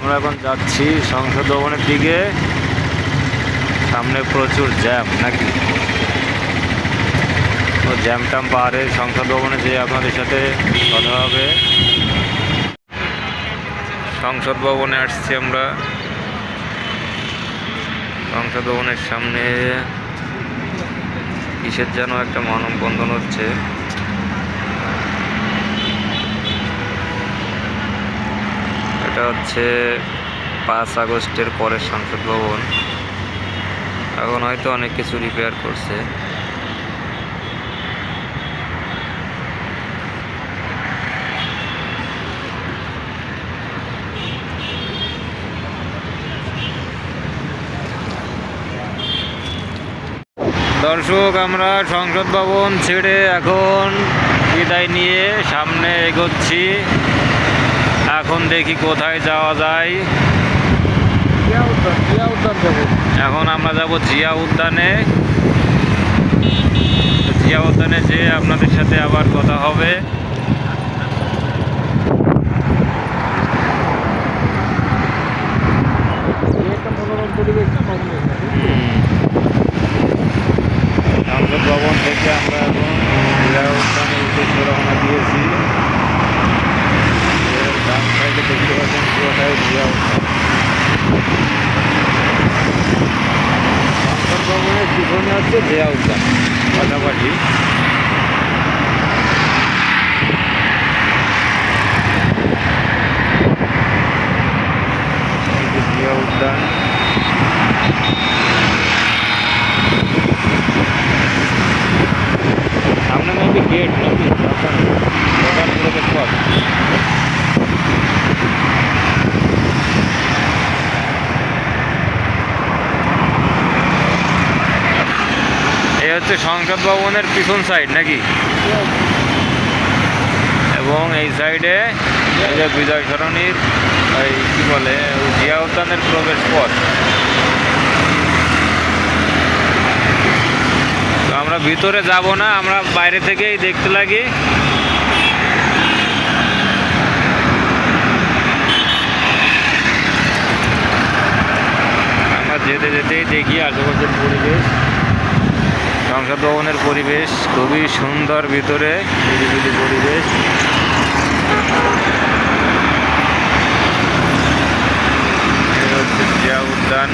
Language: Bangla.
আমরা এখন যাচ্ছি সংসদ ভবনের দিকে। সামনে প্রচুর জ্যাম, নাকি? তো জ্যাম ট্যাম পাহাড়ে সংসদ ভবনে যে আপনাদের সাথে কথা হবে। সংসদ ভবনে আসছি আমরা। সংসদ ভবনের সামনে কিসের যেন একটা মানববন্ধন হচ্ছে। হচ্ছে পাঁচ আগস্টের পরের সংসদ ভবন। এখন হয়তো অনেক কিছু রিপেয়ার করছে। দর্শক, আমরা সংসদ ভবন ছেড়ে এখন বিদায় নিয়ে সামনে এগোচ্ছি। এখন দেখি কোথায় যাওয়া যায়। এখন আমরা যাব জিয়া উদ্যানে। জিয়া উদ্যানে যেয়ে আপনাদের সাথে আবার কথা হবে একটা মনোরম পরিবেশ না কখনো সংসদ ভবন থেকে আমরা এখন জিয়া উদ্যানে উদ্দেশ্যে রওনা দিয়েছি এর ডান সাইডে দেখতে উদ্যান সংসদ ভবনের পিছনে হচ্ছে জিয়া উদ্যান পাশাপাশি উদ্যান সামনে মেবি গেট নাকি দোকান দোকান প্রবেশ পথ এই হচ্ছে সংসদ ভবনের পিছন সাইড নাকি? এবং এই সাইডে বিজয় সরণির, এই কি বলে, জিয়া উদ্যানের প্রবেশ পথ। আমরা ভিতরে যাব না, আমরা বাইরে থেকেই দেখতে লাগি। আমরা যেতে যেতেই দেখি আশেপাশের পরিবেশ। সংসদ ভবনের পরিবেশ খুবই সুন্দর ভিতরে। নিরিবিলি পরিবেশ। হচ্ছে জিয়া উদ্যান।